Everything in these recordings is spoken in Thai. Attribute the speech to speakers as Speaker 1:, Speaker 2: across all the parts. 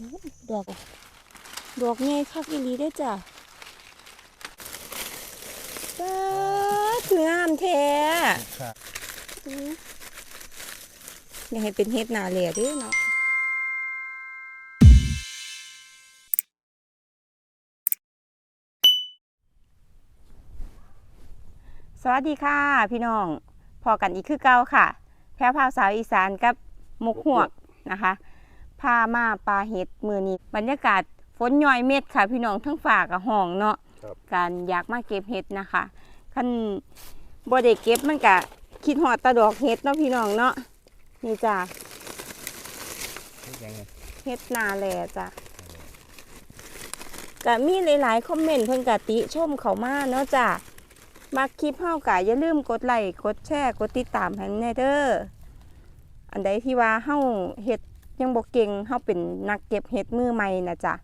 Speaker 1: ดอก ดอกใหญ่คักอีลีได้จ้ะป๊าดคืองามแท้
Speaker 2: ครับ
Speaker 1: อื้ออยากให้เป็นเฮ็ดหนาเหล่เด้วยเนาะสวัสดีค่ะ พี่น้องพอกันอีกคือเก่าค่ะ แพรวพาวสาวอีสานกับมุกหวกนะคะ พามาปลาเห็ดมือนี้บรรยากาศฝนย่อยเม็ดค่ะ พี่น้องทั้งฝากกับห้องเนาะ
Speaker 2: ครับ
Speaker 1: การอยากมาเก็บเห็ดนะคะคันบ่ได้เก็บมันกะคิดหอดตะดอกเห็ดเนาะพี่น้องเนาะนี่จ้ะ
Speaker 2: ยังไง
Speaker 1: เห็ดนาแลจ้ะก็มีหลายๆคอมเมนต์เพิ่นกะติชมเขามาเนาะจ้ะมักคลิปเฮากะอย่าลืมกดไลค์กดแชร์กดติดตามให้แน่เด้ออันใดที่ว่าเฮาเฮ็ด ยังบ่เก่งเฮาเป็นนักเก็บเห็ดมือใหม่นะจ้ะ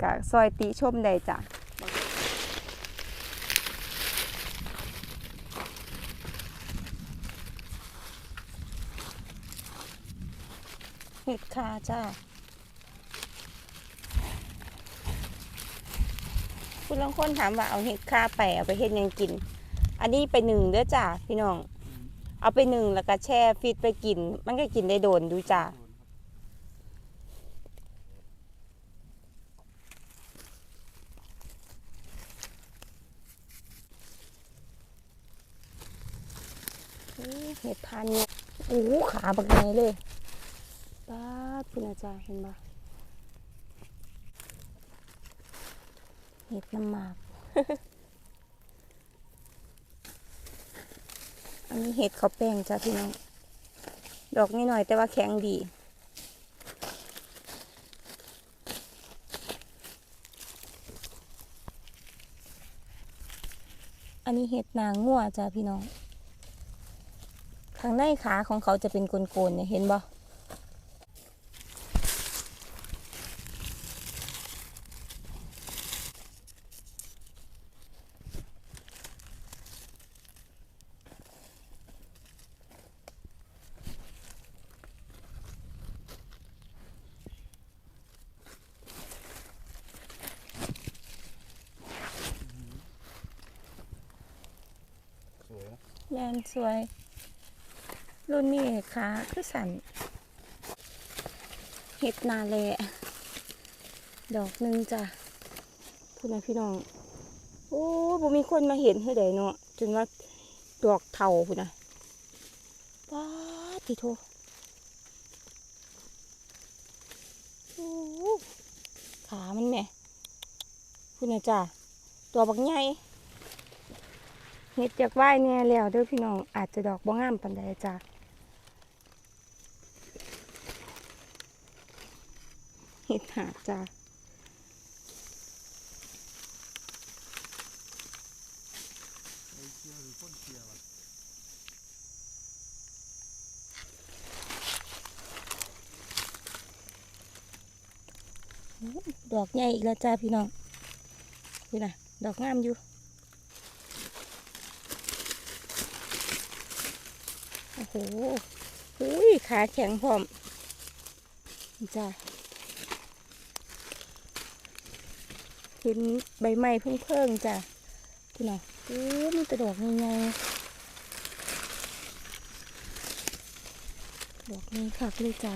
Speaker 1: ก็ซอยติชมได้จ้ะเห็ดคาจ้าคุณลองคนถามว่าเอาเห็ดคาไปเอาไปเห็ดยังกิน อันนี้ไปหนึ่งเด้อจ้าพี่น้อง เอาไปหนึ่งแล้วก็แช่ฟิตไปกิน มันก็กินได้โดนดูจ้าเห็ดพันเนี่ยโอ้ขาบักไงเลยป้าคุณอาจารย์เห็นปะเห็ดน้ำหมาก อันนี้เห็ดเขาแป้งจ้าพี่น้อง ดอกนิดหน่อยแต่ว่าแข็งดี อันนี้เห็ดนางงัวจ้าพี่น้อง ข้างในขาของเขาจะเป็นโกนๆเนี่ยเห็นบ่
Speaker 2: ส วยนะ
Speaker 1: แมนสวย รุ่นนี้ขาคือสันเห็ดนาแลดอกหนึ่งจ้ะพูดนะพี่น้อง โอ้บ่มีคนมาเห็นให้ได้เนาะจนว่าดอกเทาพูดนะป้าติโทโอ้ขามันแม่พูดนะจ้ะตัวบักใหญ่ เห็ดจากไหว้เนี่ยแล้วเด้อพี่น้องอาจจะดอกบ่งามปานใดจ้ะเห็ดหาดจ้ะโอ้ดอกใหญ่อีกแล้วจ้าพี่น้องนี่นะดอกงามอยู่ โอ้โหอุ้ยขาแข็งพร้อมจ้าเห็นใบไม้เพิ่งเพิ่งๆจ้ะพี่น้องโอ้มีต่ดอกใหญ่ๆดอกนี้คักเลยจ้ะ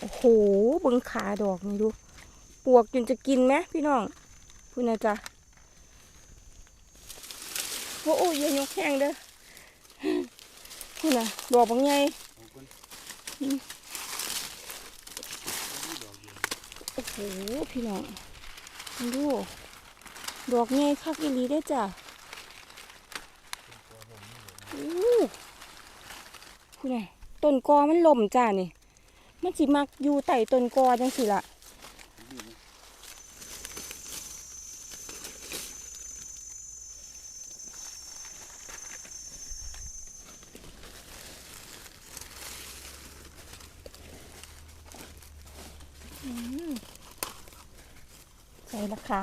Speaker 1: โอ้โหบึงขาดอกนี่ดู ปวกจนจะกินไหมพี่น้องพูดนะจ๊ะโอ้โหอย่ายกแห้งเด้อ นี่นะดอกบางใหญ่
Speaker 2: เอาคน
Speaker 1: โอ้โหพี่น้องดูดอกใหญ่คักอีลีได้จ้ะโอ้คุณน่ะต้นกอมันล่มจ้านี่ มันสิมักอยู่ใต้ต้นกอจังสิละใส่ ราคา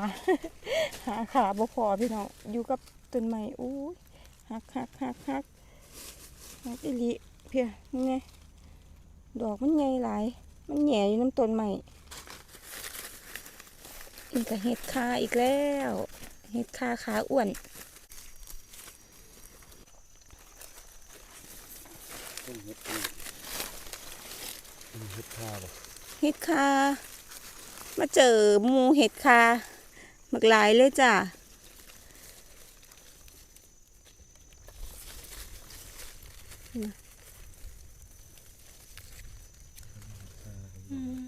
Speaker 1: หาขาบ่พอพี่น้องอยู่กับต้นไม้อู้ยหักหักหักหักหักอีหลีเพียนี่ไงดอกมันใหญ่หลาย มันแหย่อยู่น้ำต้นใหม่อีกก็เห็ดคาอีกแล้วเห็ดคาขาอ้วน
Speaker 2: ต้นเห็ดนี่ต้นเห็ดข้าวบ่
Speaker 1: เห็ดคา มาเจอหมูเห็ดคาหมักหลายเลยจ้ะอืม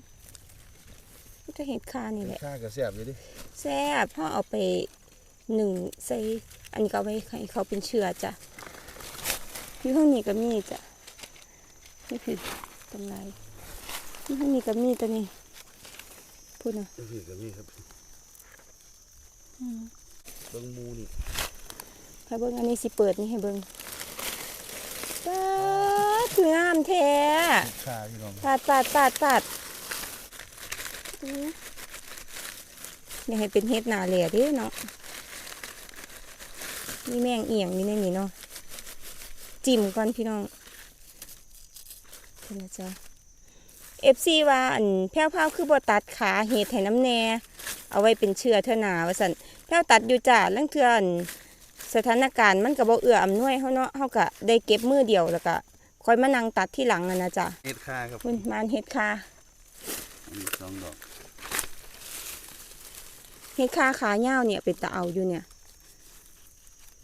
Speaker 1: มันจะเห็ดคานี่แห
Speaker 2: เห็
Speaker 1: ละ
Speaker 2: ดข้าวก็แซ่บอยู่ดิ
Speaker 1: แซ่บพ่อเอาไปหนึ่งใส่อันนี้ก็เอาไว้ให้เขาเป็นเชื้อจ้ะอยู่ข้างนี้ก็มีจ้ะนี่คือตำไรนี่ข้างนี้ก็มีตัวนี้ พูดนะ
Speaker 2: นี่ก็มีครับ
Speaker 1: อืม
Speaker 2: เบิ่งมูนี่
Speaker 1: ให้เบิ้งอันนี้สิเปิดนี่ให้เบิ้งป้าดคืองามแท้
Speaker 2: เห็ดข้าวพี่น้อง
Speaker 1: ปาดปาดปาดปาดนี่ให้เป็นเฮ็ดหนาเหล่เด้เนาะมีแมงเอียงอยู่ในนี้เนาะจิ้มก่อนพี่น้องเพิ่นนะจ๊ะ เอฟซีว่าอันแพ้วพราวคือบ่ตัดขาเห็ดให้น้ำแน่ เอาไว้เป็นเชื้อเถอะหนาว่าซั่นแพ้วตัดอยู่จ้าลังเทื่ออันสถานการณ์มันก็บ่เอื้ออำนวยเฮาเนาะเฮาก็ได้เก็บมือเดียวแล้วก็ค่อยมานั่งตัดที่หลังนั่นนะจ๊ะ
Speaker 2: เห็ดข้าวครับ
Speaker 1: มันมานเฮ็ดคา
Speaker 2: อันนี้สองดอก
Speaker 1: เฮ็ดคาขาเหี่ยวเนี่ยเป็นตะเอาอยู่เนี่ย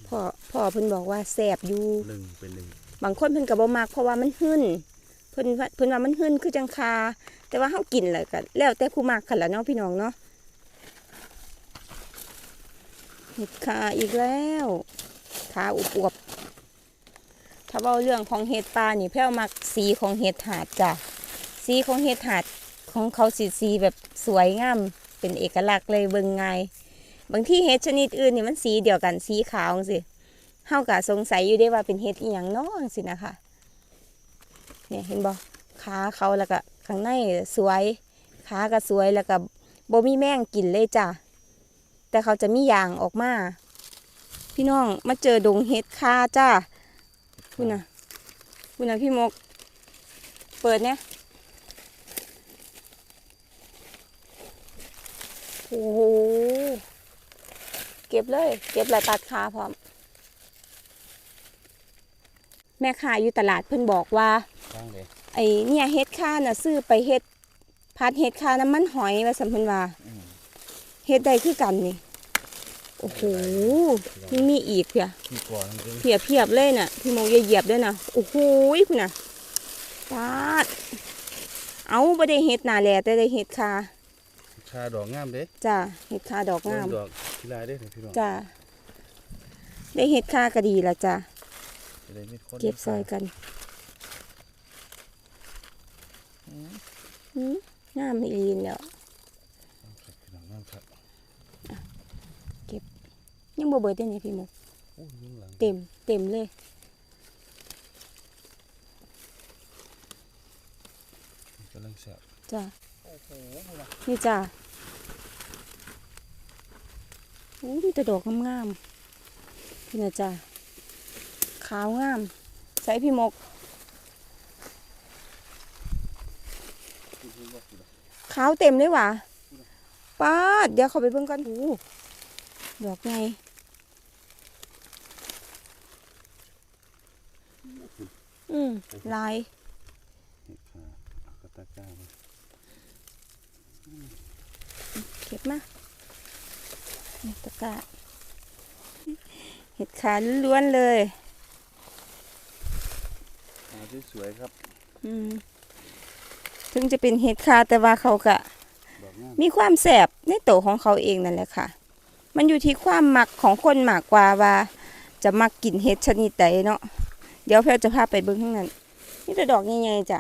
Speaker 1: พ่อพ่อเพิ่นบอกว่าแสบอยู่
Speaker 2: หนึ่งเป็นหนึ่ง
Speaker 1: บางคนเพิ่นก็บ่มักเพราะว่ามันหึ่นเพิ่นว่าเพิ่นว่ามันหึ่นคือจังคา แต่ว่าเฮากินแล้วก็แล้วแต่ผู้มักคั่นละเนาะพี่น้องเนาะเฮ็ดคาอีกแล้วขาอุบวบถ้าเว้าเรื่องของเห็ดปลานี่แพ้วมักสีของเห็ดหาดจ้ะสีของเห็ดหาดของเขาสีสีแบบสวยงามเป็นเอกลักษณ์เลยเบิ่งง่ายบางที่เห็ดชนิดอื่นนี่มันสีเดียวกันสีขาวสิเฮาก็สงสัยอยู่ได้ว่าเป็นเห็ดอีหยังนาะจังสินะคะ เนี่ยเห็นบ่ขาเขาแล้วก็ข้างในสวยขาก็สวยแล้วก็บ่มีแมงกินเลยจ้ะแต่เขาจะมียางออกมา พี่น้องมาเจอดงเห็ดคาจ้าคุณนะคุณนะพี่มก เปิดเนี่ยโอ้โหเก็บเลย เก็บแล้วตัดขาพร้อม แม่ค้าอยู่ตลาดเพิ่นบอกว่า
Speaker 2: ข้างเลย
Speaker 1: ไอ้เนี่ยเฮ็ดค่าน่ะซื้อไปเฮ็ดพัดเฮ็ดค่าน้ำมันหอยว่าสัมเพิ่นว่า
Speaker 2: อืม
Speaker 1: เฮ็ดได้คือกันนี่โอ้โหยังมีอีกเพีย
Speaker 2: ที่ก่อนจริง
Speaker 1: เพียบเพียบเลยน่ะพี่โมอย่าเหยียบด้วยนะโอ้โหคุณน่ะปาดเอาบ่ได้เฮ็ดหน้าแหล่แต่ได้เฮ็ดคา
Speaker 2: ชาดอกงามเด้
Speaker 1: จ้าเฮ็ดคาดอกงาม
Speaker 2: เบิ่ดอกทีลายเด้อพี่น้อง
Speaker 1: จ้าได้เฮ็ดค่าก็ดีละจ้า
Speaker 2: จะได้ไม่คน
Speaker 1: เก็บซอยกันหืม งามอีหลีนแล้ว
Speaker 2: ครับพี่น้องงามครับ
Speaker 1: ยังบ่เบิดได้นี่พี่หมก
Speaker 2: โอ้ยยุ่งหลัง
Speaker 1: เต็มเต็มเลย
Speaker 2: กำลังแซ่บ
Speaker 1: จ้า
Speaker 2: โอ้โห
Speaker 1: นี่จ้าโอ้มีแต่ดอกงามๆพี่นะจ้าขาวงาม ใส่พี่หมก ขาวเต็มเลยว่ะป้าดเดี๋ยวเขาไปเบิ่งกันโอ้ดอกไงอืมลาย
Speaker 2: เห็ดขาเอากระตาก้ามา
Speaker 1: เก็บมานี่ตะกร้าเห็ดขาล้วนๆเลย
Speaker 2: เอาสวยๆครับ
Speaker 1: อืม ถึงจะเป็นเห็ดคาแต่ว่าเขาก็
Speaker 2: ดอกงาม
Speaker 1: มีความแสบในตัวของเขาเองนั่นแหละค่ะ มันอยู่ที่ความหมักของคนมากกว่าว่า จะมักกินเห็ดชนิดใดเนาะ เดี๋ยวแพรจะพาไปเบิ่งข้างนั้น นี่แต่ดอกใหญ่ๆจ้ะ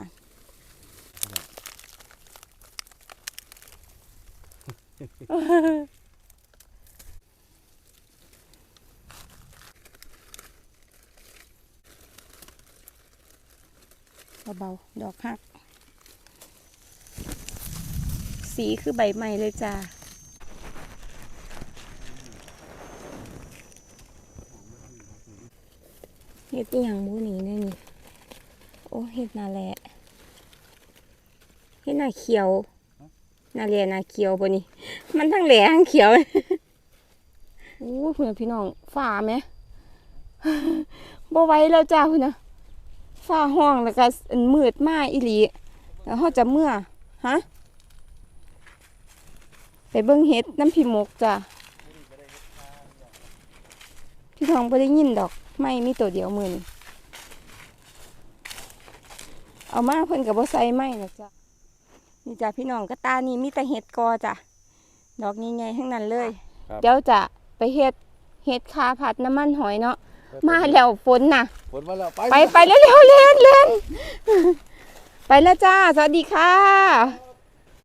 Speaker 1: เบาๆดอกหัก สีคือใบไม้เลยจ้าเห็ดอย่างบูนี่เนี่ยนี่ โอ้เห็ดนาแหละเห็นหน้าเขียว นาแหล่นาเขียวบ่นี่ มันทั้งแหล่ทั้งเขียวโอ้ยพุ่นน่ะพี่น้องฟ้าไหมบ่ไหวแล้วจ้าพุ่นนะฟ้าห้องแล้วก็มืดมากอีหลีแล้วเฮาจะเมื่อฮะ เบิ่งเฮ็ดน้ำพี่มกจ้ะพี่ทองบ่ได้ยินดอก ไม่มีตัวเดียวมื้อนี้เอามาเพิ่นก็บ่ใส่ไม้หรอกจ้ะนี่จ้ะพี่น้องก็ตานี่มีแต่เห็ดกอจ้ะดอกใหญ่ๆทั้งนั้นเลย
Speaker 2: ครับ
Speaker 1: เดี๋ยวจะไปเฮ็ดเฮ็ดคาผัดน้ำมันหอยเนาะมาแล้วฝนน่ะ
Speaker 2: ฝนมาแล้วไป
Speaker 1: ไปไปเร็วๆเล่นเล่นไปแล้วจ้า สวัสดีค่ะ